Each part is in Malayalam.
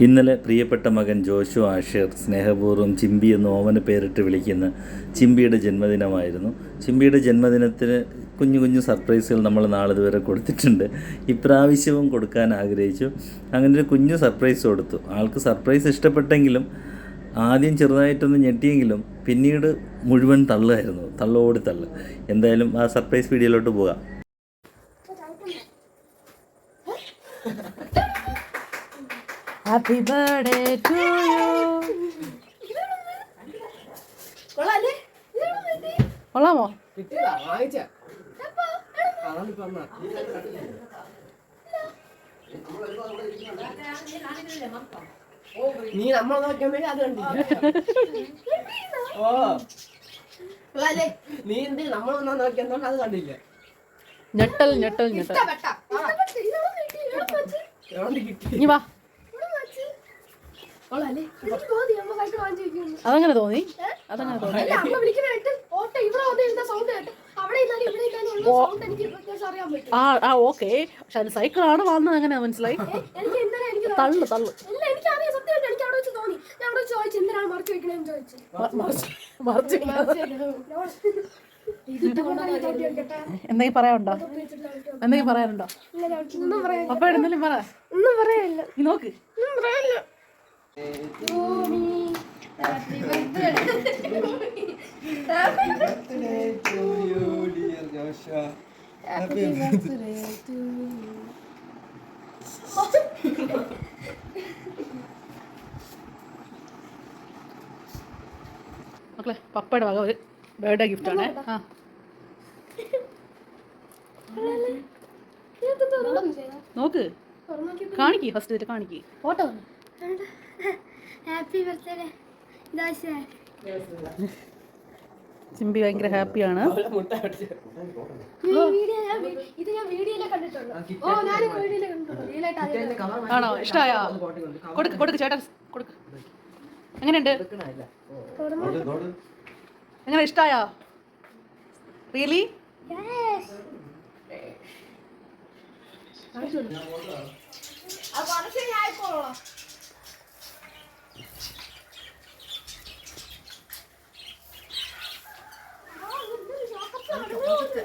ഇന്നലെ പ്രിയപ്പെട്ട മകൻ ജോഷു ആഷിർ സ്നേഹപൂർവം ചിമ്പി എന്ന് ഓമന പേരിട്ട് വിളിക്കുന്ന ചിമ്പിയുടെ ജന്മദിനമായിരുന്നു. ചിമ്പിയുടെ ജന്മദിനത്തിന് കുഞ്ഞു കുഞ്ഞു സർപ്രൈസുകൾ നമ്മൾ നാളിതുവരെ കൊടുത്തിട്ടുണ്ട്. ഇപ്രാവശ്യവും കൊടുക്കാൻ ആഗ്രഹിച്ചു. അങ്ങനെ ഒരു കുഞ്ഞു സർപ്രൈസ് കൊടുത്തു. ആൾക്ക് സർപ്രൈസ് ഇഷ്ടപ്പെട്ടെങ്കിലും ആദ്യം ചെറുതായിട്ടൊന്ന് ഞെട്ടിയെങ്കിലും പിന്നീട് മുഴുവൻ തള്ളായിരുന്നു. തള്ളോട് തള്ള്. എന്തായാലും ആ സർപ്രൈസ് വീഡിയോയിലോട്ട് പോകാം. ഹാപ്പി ബർത്ത്ഡേ ടു യു കൊള്ളാല്ലേ? കൊള്ളാമോ? നീ നമ്മളെ നോക്കാൻ വേണ്ടി അത് കണ്ടില്ല? ഓ. കൊള്ളാല്ലേ? നീ എന്ത് നമ്മളൊന്നാ നോക്കിയെന്നോണ്ട് അത് കണ്ടില്ല? ഞെട്ടൽ ഞെട്ടൽ ഞെട്ടൽ. ഇഷ്ടപ്പെട്ട? ഇഷ്ടപ്പെട്ട. അതങ്ങനെ തോന്നി? അതങ്ങനെ തോന്നി. ആ ആ ഓക്കെ. പക്ഷെ അത് സൈക്കിളാണ് വന്നത് അങ്ങനെ മനസ്സിലായി? എനിക്ക് ഇന്നലെ എനിക്ക് തള്ളു തള്ളു. എന്തെങ്കിലും പറയാനുണ്ടോ. എന്തെങ്കിലും പറയാനുണ്ടോ? അപ്പൊ എന്തെങ്കിലും പറയാ ഒന്നും പറയാനില്ല. നീ നോക്ക്. ഒന്നും പറയാനില്ല. മക്കളെ പപ്പയുടെ വക ഒരു ബർത്ത്ഡേ ഗിഫ്റ്റ് ആണ്. ആ? നോക്ക്. കാണിക്ക് ഫസ്റ്റ് കാണിക്ക്. ഫോട്ടോ ഹാപ്പി ബർത്ത്ഡേ ദാശ ചിമ്പി ഭയങ്കര ഹാപ്പിയാണ് മുട്ട അടിച്ച് വീഡിയോ ഞാൻ ഇത് ഞാൻ വീഡിയോയിലെ കണ്ടിട്ടുള്ളൂ. ഓ ഞാൻ വീഡിയോയിലെ കണ്ടിട്ടുള്ളൂ. റിയലായിട്ട് ആദ്യം ആണോ? ഇഷ്ടമായോ കൊടുക്ക് കൊടുക്ക് ചേട്ടാ കൊടുക്ക്. എങ്ങനെയുണ്ട്? എങ്ങനെ ഇഷ്ടമായോ റിയലി അത് കുറച്ച് ഞാൻ ആയിക്കോളാം.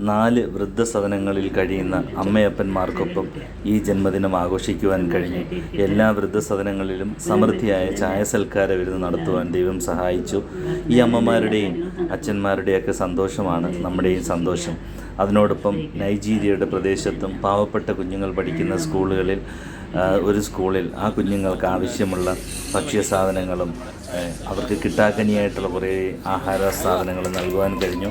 നാല് വൃദ്ധസദനങ്ങളിൽ കഴിയുന്ന അമ്മയപ്പന്മാർക്കൊപ്പം ഈ ജന്മദിനം ആഘോഷിക്കുവാൻ കഴിഞ്ഞു. എല്ലാ വൃദ്ധസദനങ്ങളിലും സമൃദ്ധിയായ ചായ സൽക്കാര വിരുന്ന് നടത്തുവാൻ ദൈവം സഹായിച്ചു. ഈ അമ്മമാരുടെയും അച്ഛന്മാരുടെയൊക്കെ സന്തോഷമാണ് നമ്മുടെയും സന്തോഷം. അതിനോടൊപ്പം നൈജീരിയയുടെ പ്രദേശത്തും പാവപ്പെട്ട കുഞ്ഞുങ്ങൾ പഠിക്കുന്ന സ്കൂളുകളിൽ ഒരു സ്കൂളിൽ ആ കുഞ്ഞുങ്ങൾക്ക് ആവശ്യമുള്ള ഭക്ഷ്യ സാധനങ്ങളും അവർക്ക് കിട്ടാക്കനിയായിട്ടുള്ള കുറേ ആഹാര സാധനങ്ങൾ നൽകുവാൻ കഴിഞ്ഞു.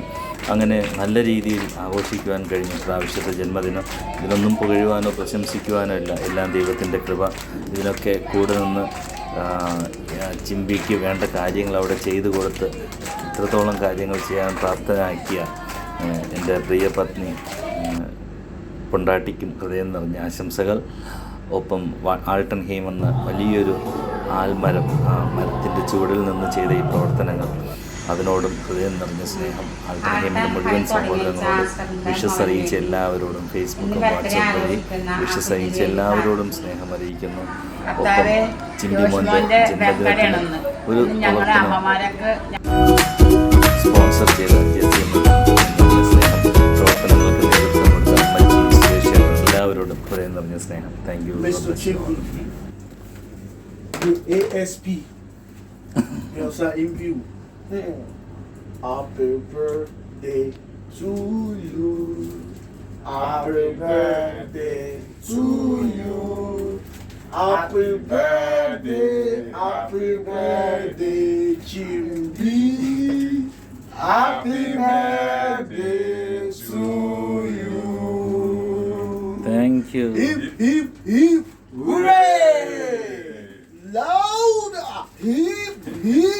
അങ്ങനെ നല്ല രീതിയിൽ ആഘോഷിക്കുവാൻ കഴിഞ്ഞു. പ്രാവശ്യത്തെ ജന്മദിനം. ഇതിനൊന്നും പുകഴുവാനോ പ്രശംസിക്കുവാനോ ഇല്ല. എല്ലാം ദൈവത്തിന്റെ കൃപ. ഇതിനൊക്കെ കൂടെ നിന്ന് ചിമ്പിക്ക് വേണ്ട കാര്യങ്ങൾ അവിടെ ചെയ്തു കൊടുത്ത് ഇത്രത്തോളം കാര്യങ്ങൾ ചെയ്യാൻ പ്രാപ്തനാക്കിയ എന്റെ പ്രിയ പത്നി പൊണ്ടാട്ടിക്കും ഹൃദയം നിറഞ്ഞ ആശംസകൾ. ഒപ്പം ആൾട്ടൺ ഹെയിം എന്ന വലിയൊരു ആൽമരം ആ മരത്തിന്റെ ചുവടിൽ നിന്ന് ചെയ്ത ഈ പ്രവർത്തനങ്ങൾ. അതിനോടും ഹൃദയം നിറഞ്ഞ സ്നേഹം ആൾക്കാരുടെ മുഴുവൻ സഹോദരങ്ങളോടും വിഷസ് അറിയിച്ച എല്ലാവരോടും ഫേസ്ബുക്കും വാട്സപ്പ് വഴി വിഷസ് അറിയിച്ച എല്ലാവരോടും സ്നേഹം അറിയിക്കുന്നു. ഒപ്പം ചിന്തി മോന്റെ ജന്മദിനത്തിന് ഒരു പ്രവർത്തനം സ്പോൺസർ ചെയ്ത സ്നേഹം പ്രവർത്തനങ്ങൾക്ക് നേതൃത്വം കൊടുത്ത അമ്മച്ചി സുരേഷ് എല്ലാവരോടും ഹൃദയം നിറഞ്ഞ സ്നേഹം. Thank you ASP, Elsa in view. Happy birthday to you. Happy birthday to you. Happy birthday, happy birthday, Jim B. Happy birthday to you. Thank you. Hip, hip, hip, hooray! Louder! Hip, hip.